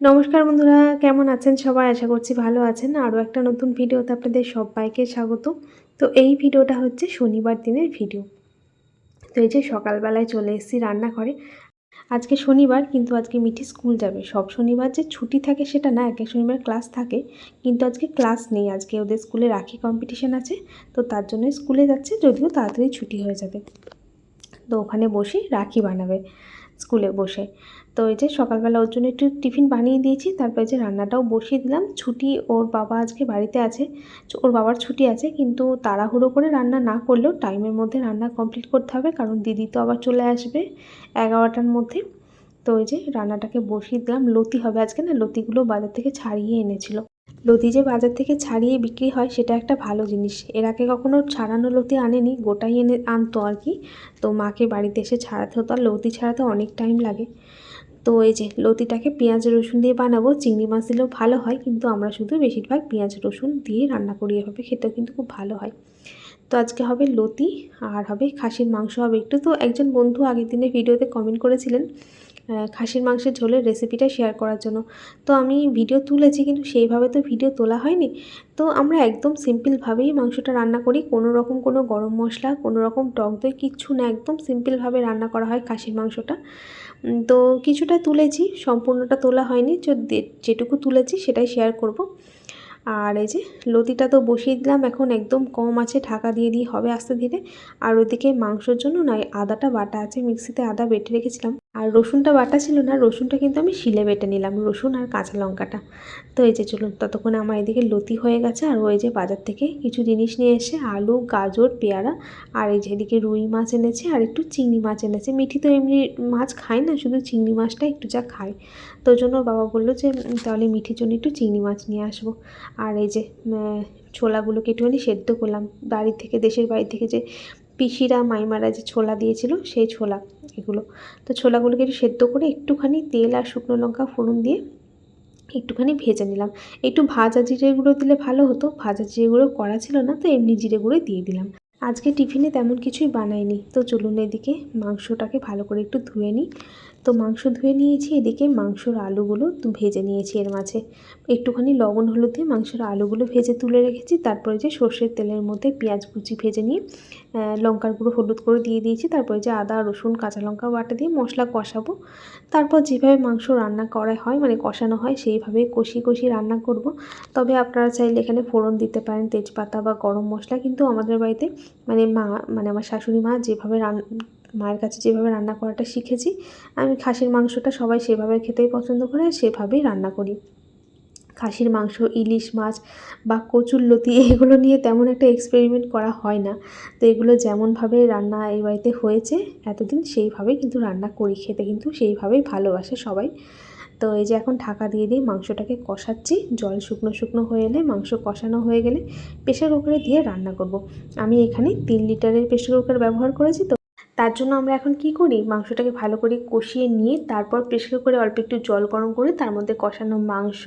নমস্কার বন্ধুরা, কেমন আছেন সবাই? আশা করছি ভালো আছেন। আরও একটা নতুন ভিডিওতে আপনাদের সবাইকে স্বাগত। তো এই ভিডিওটা হচ্ছে শনিবার দিনের ভিডিও। তো এই যে সকালবেলায় চলে এসেছি রান্না করে আজকে শনিবার, কিন্তু আজকে মিঠি স্কুল যাবে। সব শনিবার যে ছুটি থাকে সেটা না, এক এক শনিবার ক্লাস থাকে। কিন্তু আজকে ক্লাস নেই। আজকে ওদের স্কুলে রাখি কম্পিটিশান আছে। তো তার জন্য স্কুলে যাচ্ছে, যদিও তাড়াতাড়ি ছুটি হয়ে যাবে। তো ওখানে বসে রাখি বানাবে। স্কুলে বসে। তো এই যে সকালবেলা ওর জন্য একটু টিফিন বানিয়ে দিয়েছি, তারপরে যে রান্নাটাও বসিয়ে দিলাম। ছুটি ওর বাবা আজকে বাড়িতে আছে ওর বাবার ছুটি আছে, কিন্তু তাড়াহুড়ো করে রান্না না করলেও টাইমের মধ্যে রান্না কমপ্লিট করতে হবে, কারণ দিদি তো আবার চলে আসবে এগারোটার মধ্যে। তো ওই যে রান্নাটাকে বসিয়ে দিলাম, লতি হবে আজকে না, লতিগুলো বাজার থেকে ছাড়িয়ে এনেছিল। লতি যে বাজার থেকে ছাড়িয়ে বিক্রি হয়, সেটা একটা ভালো জিনিস। এর আগে কখনো ছাড়ানো লতি আনেনি, গোটাই এনে আনতো আর কি। তো মাকে বাড়িতে এসে ছাড়াতে হতো, আর লতি ছাড়াতে অনেক টাইম লাগে। তো এই যে লতিটাকে পেঁয়াজ, রসুন দিয়ে বানাবো, চিংড়ি মাছ দিলেও ভালো হয়, কিন্তু আমরা শুধু বেশিরভাগ পেঁয়াজ, রসুন দিয়ে রান্না করি। এভাবে খেতেও কিন্তু খুব ভালো হয়। তো আজকে হবে লতি, আর হবে খাসির মাংস হবে। একটু তো একজন বন্ধু আগের দিনে ভিডিওতে কমেন্ট করেছিলেন খাসির মাংসের ঝোলের রেসিপিটা শেয়ার করার জন্য। তো আমি ভিডিও তুলেছি কিন্তু সেইভাবে তো ভিডিও তোলা হয়নি। তো আমরা একদম সিম্পলভাবেই মাংসটা রান্না করি। কোনো রকম কোনো গরম মশলা, কোনো রকম টক দই, কিচ্ছু না, একদম সিম্পলভাবে রান্না করা হয় খাসির মাংসটা। তো কিছুটা তুলেছি, সম্পূর্ণটা তোলা হয়নি। যেটুকু তুলেছি সেটাই শেয়ার করব। আর এই যে লতিটা তো বসিয়ে দিলাম, এখন একদম কম আছে, ঢাকা দিয়ে দিয়ে হবে আস্তে ধীরে। আর ওদিকে মাংসর জন্য না আদাটা বাটা আছে, মিক্সিতে আদা বেটে রেখেছিলাম। আর রসুনটা বাটা ছিল না, রসুনটা কিন্তু আমি শিলে বেটে নিলাম, রসুন আর কাঁচা লঙ্কাটা। তো এই যে চলুন, ততক্ষণে আমার এদিকে লতি হয়ে গেছে, আর ওই যে বাজার থেকে কিছু জিনিস নিয়ে এসে আলু, গাজর, পেয়ারা, আর এই যে এদিকে রুই মাছ এনেছে, আর একটু চিংড়ি মাছ এনেছে। মিঠি তো এমনি মাছ খায় না, শুধু চিংড়ি মাছটা একটু যা খায়। তো জন্য বাবা বলল যে তাহলে মিঠির জন্য একটু চিংড়ি মাছ নিয়ে আসব। আর এই যে ছোলাগুলোকে একটুখানি সেদ্ধ করলাম। বাড়ি থেকে, দেশের বাড়ি থেকে যে পিসিরা মাইমারা যে ছোলা দিয়েছিল সেই ছোলা এগুলো। তো ছোলাগুলোকে একটু সেদ্ধ করে একটুখানি তেল আর শুকনো লঙ্কা ফোড়ন দিয়ে একটুখানি ভেজে নিলাম। একটু ভাজা জিরে গুঁড়ো দিলে ভালো হতো, ভাজা জিরে গুঁড়ো করা ছিল না তো এমনি জিরে গুঁড়ো দিয়ে দিলাম। আজকে টিফিনে তেমন কিছুই বানাইনি। তো চলুন এদিকে মাংসটাকে ভালো করে একটু ধুয়ে নিই। তো মাংস ধুয়ে নিয়েছি, এদিকে মাংসর আলুগুলো ভেজে নিয়েছি এর মাঝে। একটুখানি লবণ হলুদ দিয়ে মাংসের আলুগুলো ভেজে তুলে রেখেছি, তারপরে যে সর্ষের তেলের মধ্যে পেঁয়াজ কুচি ভেজে নিয়ে লঙ্কার গুঁড়ো হলুদ করে দিয়ে দিয়েছি, তারপরে যে আদা, রসুন, কাঁচা লঙ্কা বাটা দিয়ে মশলা কষাবো। তারপর যেভাবে মাংস রান্না করা হয় মানে কষানো হয়, সেইভাবে কষিয়ে কষিয়ে রান্না করব। তবে আপনারা চাইলে এখানে ফোড়ন দিতে পারেন, তেজপাতা বা গরম মশলা, কিন্তু আমাদের বাড়িতে মানে মা মানে আমার শাশুড়ি মা যেভাবে রান মায়ের কাছে যেভাবে রান্না করাটা শিখেছি, আমি খাসির মাংসটা সবাই সেভাবে খেতেই পছন্দ করে, সেভাবেই রান্না করি। খাসির মাংস, ইলিশ মাছ বা কচুর লতি, এগুলো নিয়ে তেমন একটা এক্সপেরিমেন্ট করা হয় না। তো এগুলো যেমনভাবে রান্না এই বাড়িতে হয়েছে, এতদিন সেইভাবেই কিন্তু রান্না করি, খেতে কিন্তু সেইভাবেই ভালোবাসে সবাই। তো এই যে এখন ঢাকা দিয়ে দিয়ে মাংসটাকে কষাচ্ছি, জল শুকনো শুকনো হয়ে এলে, মাংস কষানো হয়ে গেলে প্রেশার কুকারে দিয়ে রান্না করব। আমি এখানে তিন লিটারের প্রেশার কুকার ব্যবহার করেছি, তো তার জন্য আমরা এখন কি করি? মাংসটাকে ভালো করে কষিয়ে নিয়ে তারপর প্রেশার করে অল্প একটু জল গরম করে তার মধ্যে কষানো মাংস,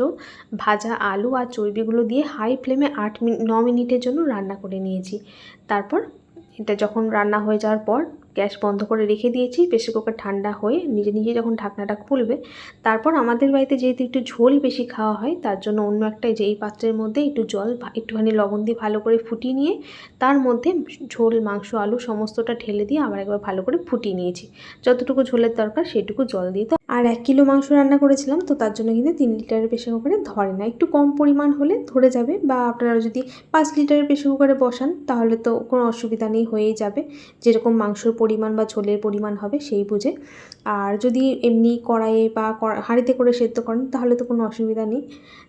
ভাজা আলু আর চর্বিগুলো দিয়ে হাই ফ্লেমে আট মিনিট ন মিনিটের জন্য রান্না করে নিয়েছি। তারপর এটা যখন রান্না হয়ে যাওয়ার পর গ্যাস বন্ধ করে রেখে দিয়েছি, প্রেশার কুকার ঠান্ডা হয়ে নিজে নিজে যখন ঢাকনাটা খুলবে, তারপর আমাদের বাড়িতে যেহেতু একটু ঝোল বেশি খাওয়া হয়, তার জন্য অন্য একটা যে এই পাত্রের মধ্যে একটু জল একটুখানি লবণ দিয়ে ভালো করে ফুটিয়ে নিয়ে, তার মধ্যে ঝোল, মাংস, আলু সমস্তটা ঢেলে দিয়ে আবার একবার ভালো করে ফুটিয়ে নিয়েছি। যতটুকু ঝোলের দরকার সেটুকু জল দিয়ে তো আর এক কিলো মাংস রান্না করেছিলাম, তো তার জন্য কিন্তু তিন লিটারের প্রেশার কুকারে ধরে না। একটু কম পরিমাণ হলে ধরে যাবে বা আপনারা যদি পাঁচ লিটারের প্রেশার কুকারে বসান, তাহলে তো কোনো অসুবিধা নেই, হয়েই যাবে। যেরকম মাংসর পরিমাণ বা ঝোলের পরিমাণ হবে সেই বুঝে। আর যদি এমনি কড়াইয়ে বা হাঁড়িতে করে সেদ্ধ করেন, তাহলে তো কোনো অসুবিধা নেই।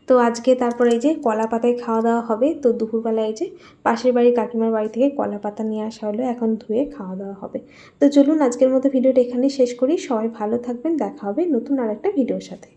তো আজকে তারপরে এই যে কলা পাতায় খাওয়া দাওয়া হবে, তো দুপুরবেলায় এই যে পাশের বাড়ি কাকিমার বাড়ি থেকে কলা পাতা নিয়ে আসা হলো, এখন ধুয়ে খাওয়া দাওয়া হবে। তো চলুন আজকের মতো ভিডিওটা এখানেই শেষ করি। সবাই ভালো থাকবেন, দেখা হবে নতুন আর একটা ভিডিওর সাথে।